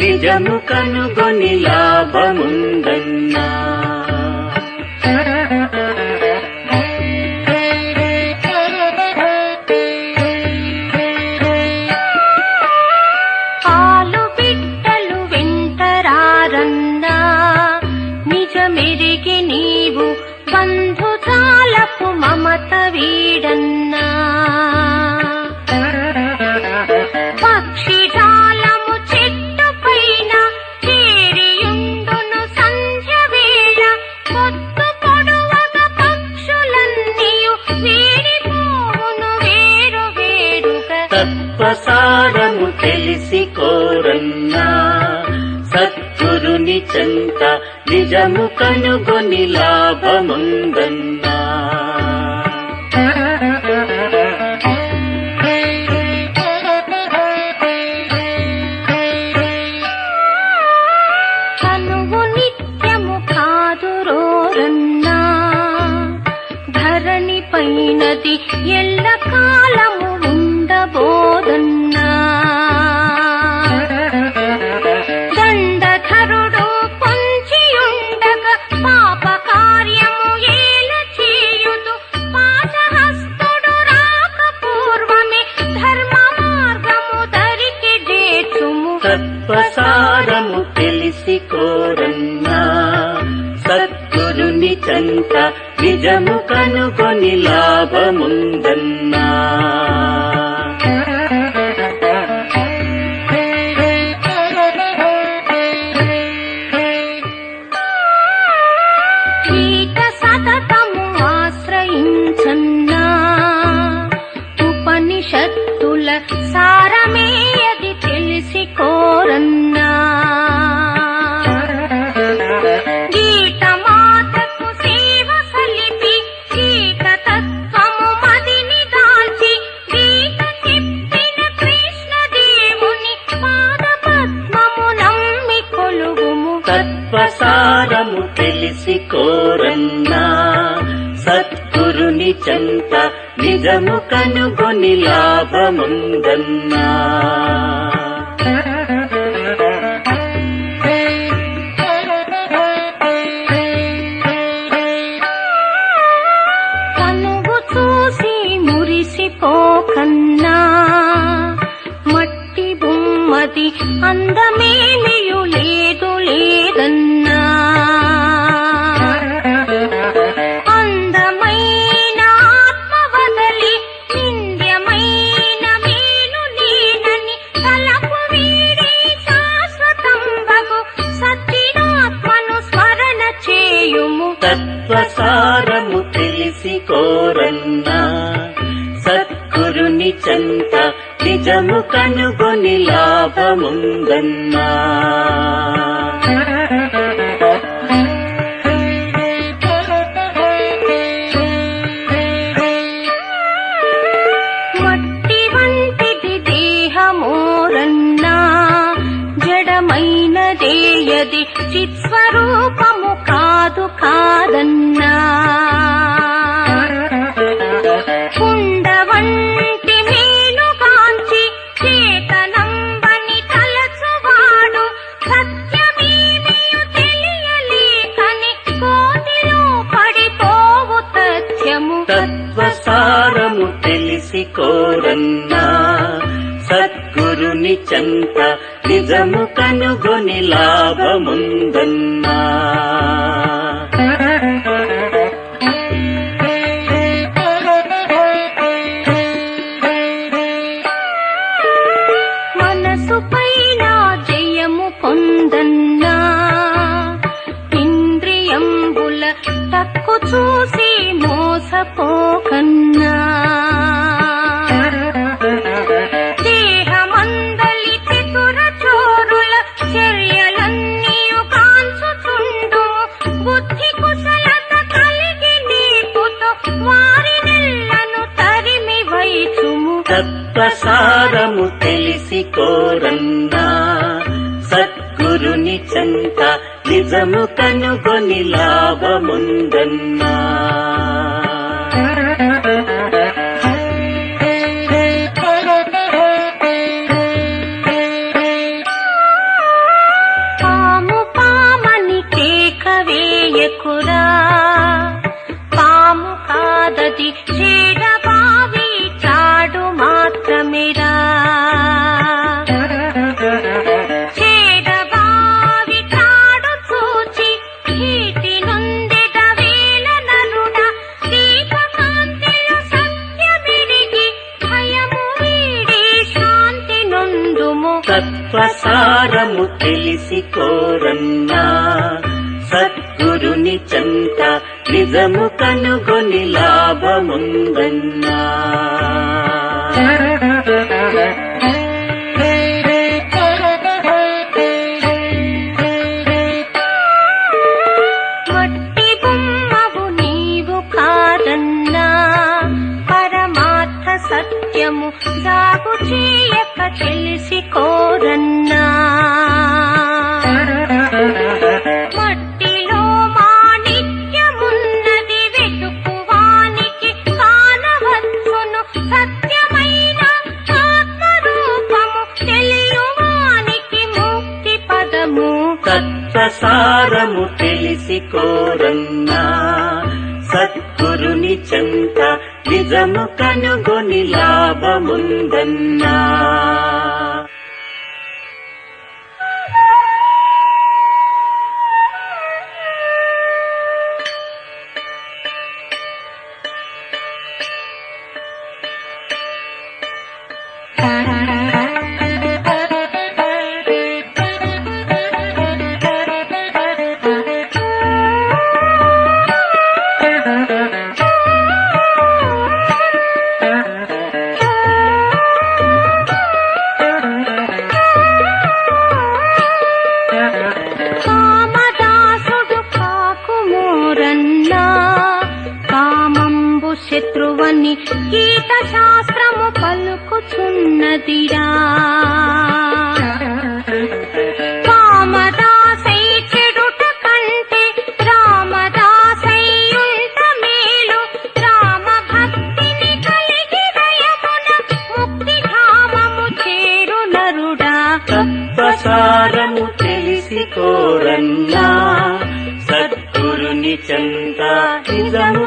నిజము కనుగొని లాభముందన్నా. జము కను నిజము కనుగొని లాభముందన్నా. ఫలము కనుగొని లాభముందన్నా నిజము కనుగొని లాభముందన్నా. ప్రసాదము తెలిసి కోరన్నా సద్గురుని చంత నిజము కనుగొని లాభముందన్నా. తత్వసారము తెలిసి కోరన్నా. సద్గురుని చంత నిజము కనుగొని లాభముందన్నా. సారము తెలిసి కోరన్నా సద్గురుని చెంత నిజము కనుగొని లాభముందన్నా. గీత శాస్త్రము పలుకుచున్నదిరా.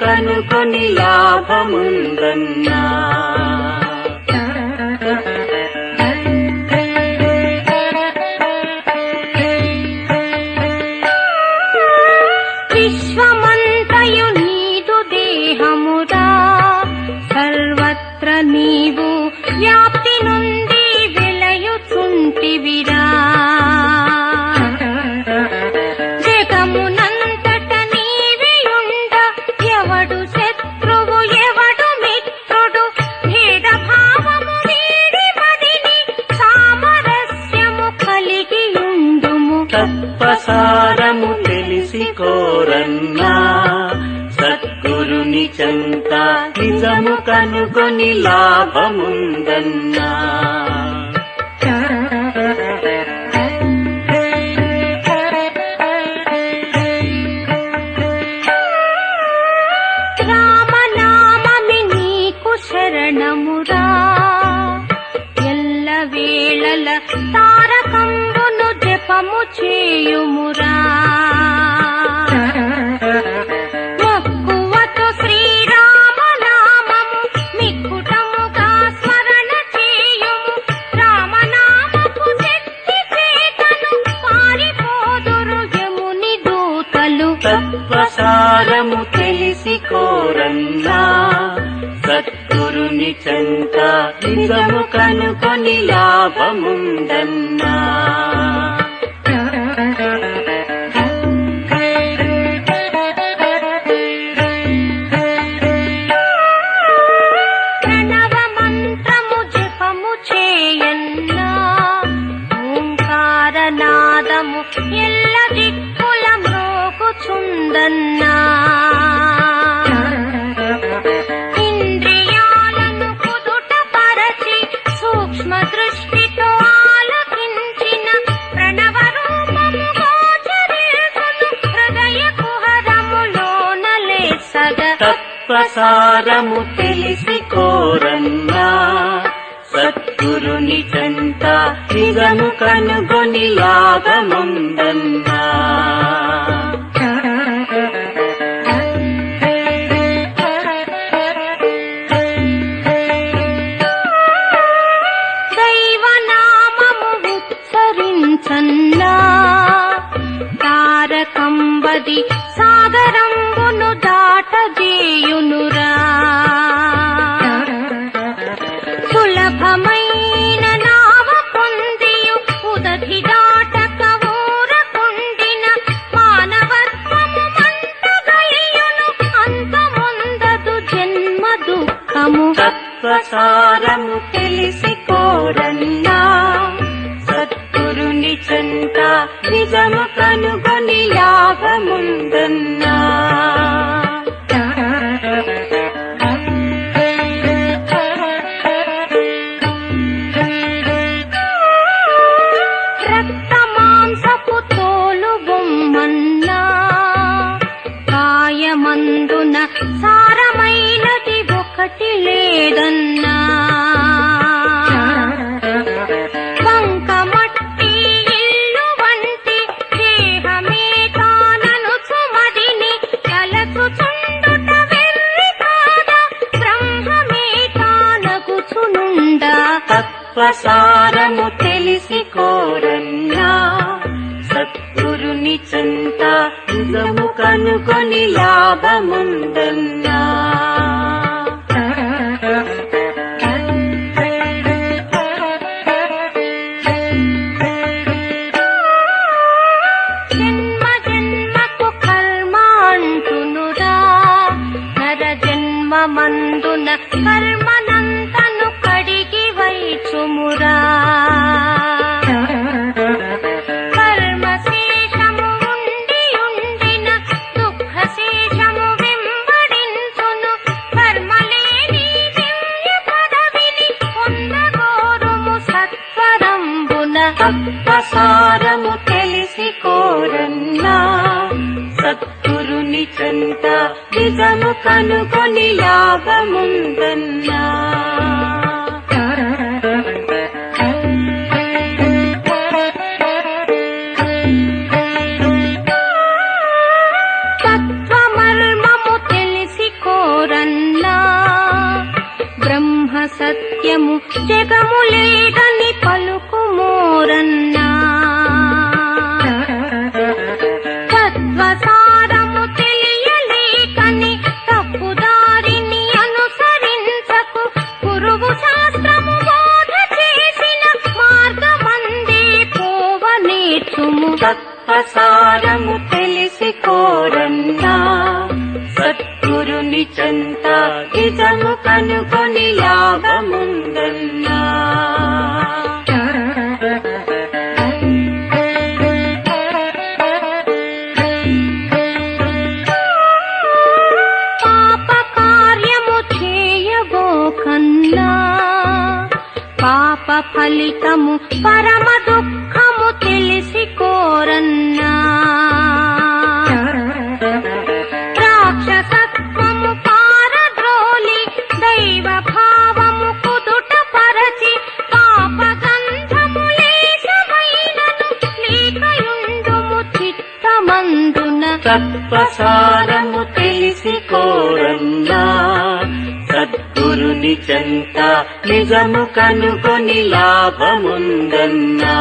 కనుకొని లాభముందన్నా. లాభముందన్నా. சாமுண்டன నిజము తెలిసి కోరన్నా సద్గురుని చెంత నిజము కనుగొని లాభముందన్నా. time. తత్వసారము తెలిసి కోరన్నా సత్గురుని చింత నిజము కనుకొని లాభముందన్నా. సత్ప్రసారము తెలిసి కోరన్నా సత్గురుని చంత నిజము కనుకొని లాభముందన్నా. నిజము తెలిసి కోరన్నా సద్గురుని చెంత నిజము కనుకొని లాభముందన్నా. ఫలితము తత్వసారము తెలిసి కోరన్నా సద్గురుని చెంత నిజము కనుకొని లాభముందన్నా.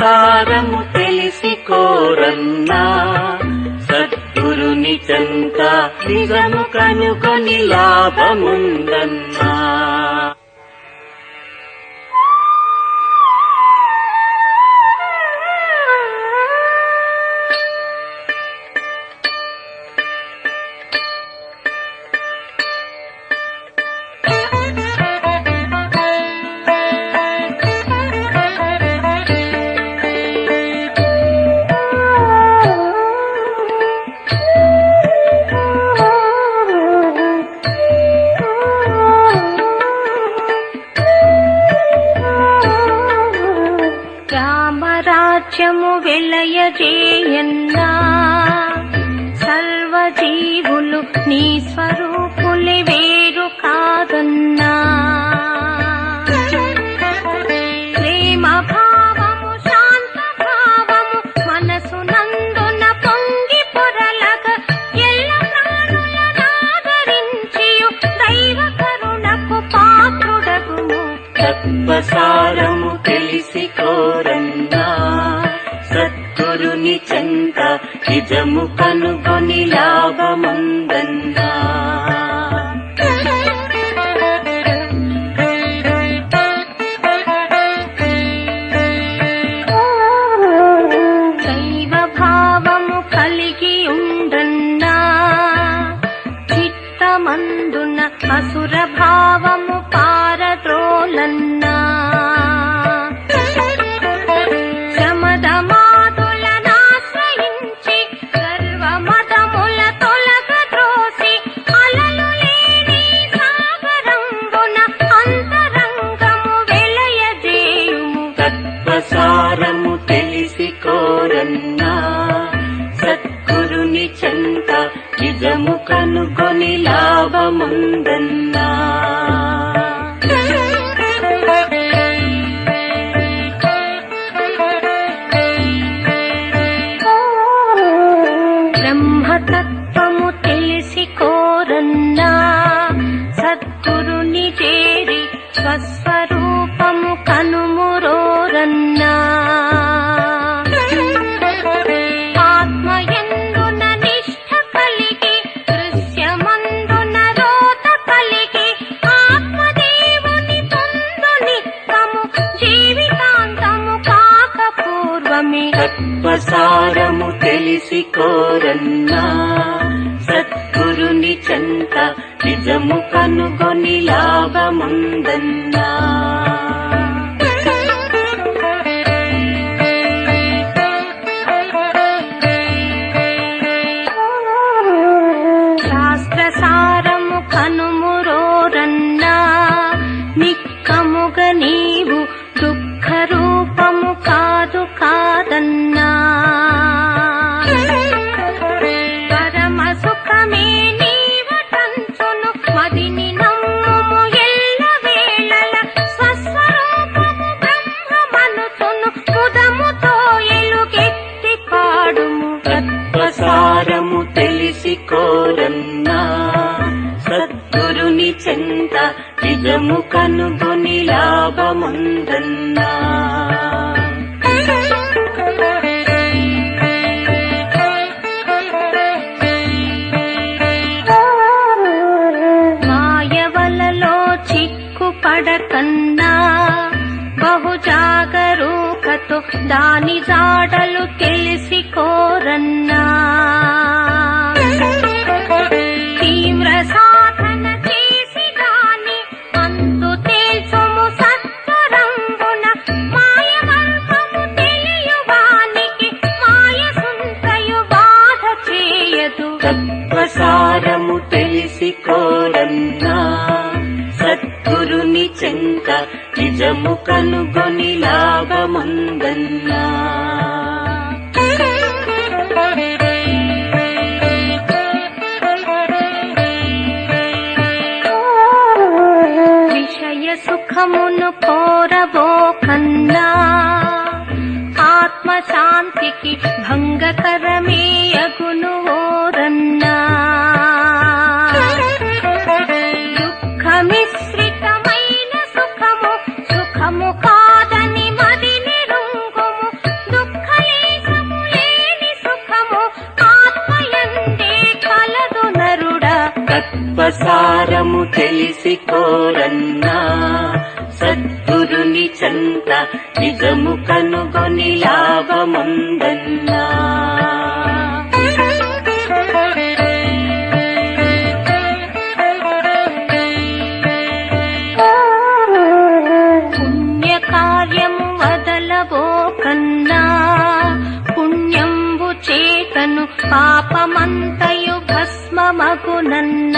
సారము తెలిసి కోరన్నా సద్గురుని చంత నిజము కనుకొని లాభముందన్నా. శుభముందన్నా. మాయవలలో చిక్కుపడకన్నా బహుజాగరూకతో దాని జాడ తెలియదు తత్వసారము తెలిసి కోరన్నా సద్గురుని చెంక నిజము కనుగొనిలా. కోరన్నా సద్గురుని చంత నిజము కనుగొని లాభముందన్నా? కన్నా పుణ్యంబు చేతను పాపమంతయు భస్మమగునన్న?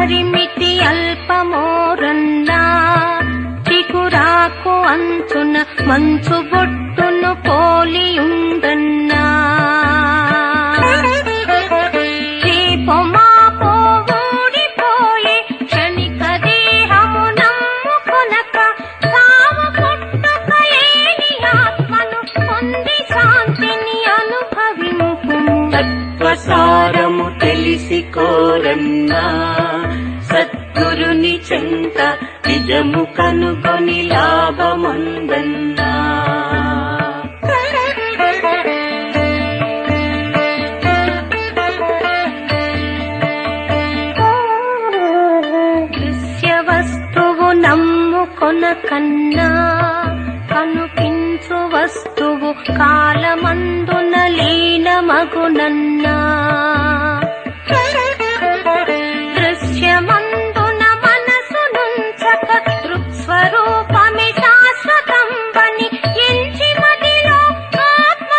ಪರಿಮಿತಿ ಅಲ್ಪ ಮೋರನ್ನ ಚಿಗುರಾಕು ಅಂಚುನ ಮಂಚು ಬೊಟ್ಟು కొనకన్నా కనుపించు వస్తువు కాలమందున లీనమగునన్నా దృశ్యమందున మనసు నుంచక దృక్స్వరూపమి శాశ్వతంబని ఎంచి మదిలో ఆత్మ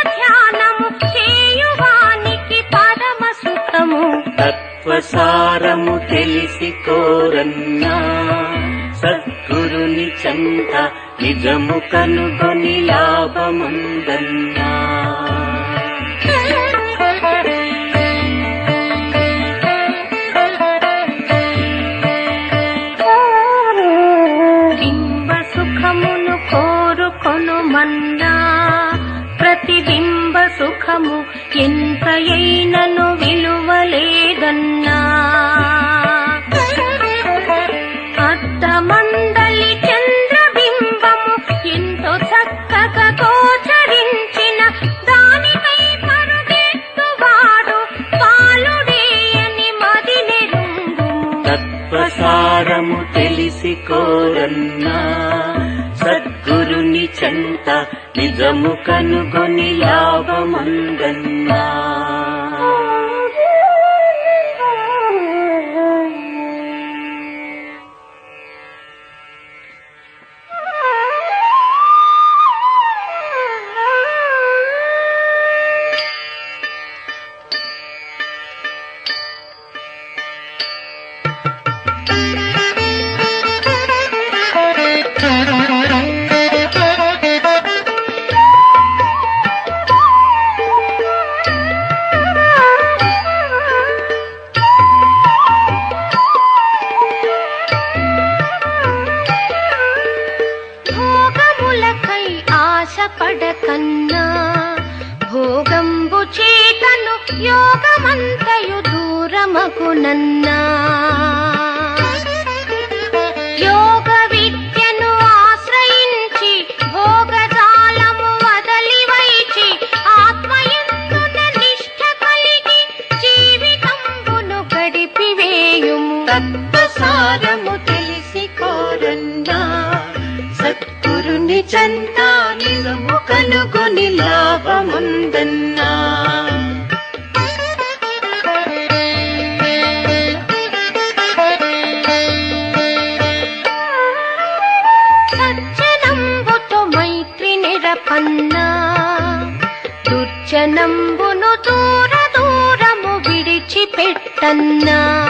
చేయువానికి పరమ సుఖము తత్వసారము తెలిసి కోరన్నా. సద్గురుని నిజము కనుగొని లాభముందన్నా. బింబ సుఖమును కోరుకొను మన్నా ప్రతిబింబ సుఖము ఎంతయైనను విలువలేదన్నా. కోరన్నా. సద్గురుని చెంత నిజము కనుగొని లాభముందన్నా. సద్గురుని చెంత నిజము కనుగొని లాభముందన్నా. సజ్జనంబుతో మైత్రి నిరపన్నా. దుర్జనంబును దూర దూరము విడిచిపెట్టన్నా.